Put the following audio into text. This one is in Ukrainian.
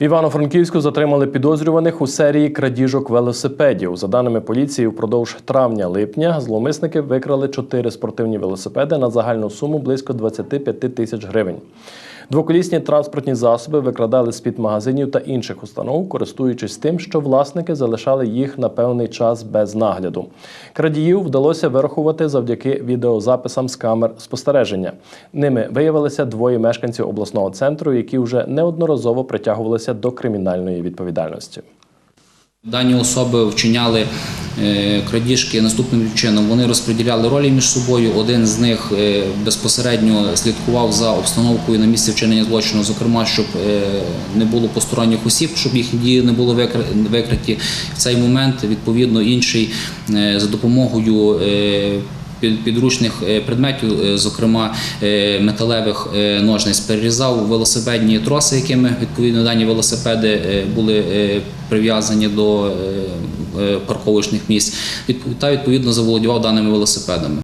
В Івано-Франківську затримали підозрюваних у серії крадіжок велосипедів. За даними поліції, впродовж травня-липня зловмисники викрали чотири спортивні велосипеди на загальну суму близько 25 тисяч гривень. Двоколісні транспортні засоби викрадали з-під магазинів та інших установ, користуючись тим, що власники залишали їх на певний час без нагляду. Крадіїв вдалося вирахувати завдяки відеозаписам з камер спостереження. Ними виявилися двоє мешканців обласного центру, які вже неодноразово притягувалися до кримінальної відповідальності. Дані особи вчиняли е, крадіжки наступним чином. Вони розподіляли ролі між собою. Один з них е, безпосередньо слідкував за обстановкою на місці вчинення злочину, зокрема, щоб е, не було посторонніх осіб, щоб їхні дії не були викриті. В цей момент відповідно інший за допомогою. Підручних е, предметів, е, зокрема е, металевих ножниць, перерізав велосипедні троси, якими відповідно дані велосипеди були прив'язані до парковочних місць, та відповідно заволодівав даними велосипедами.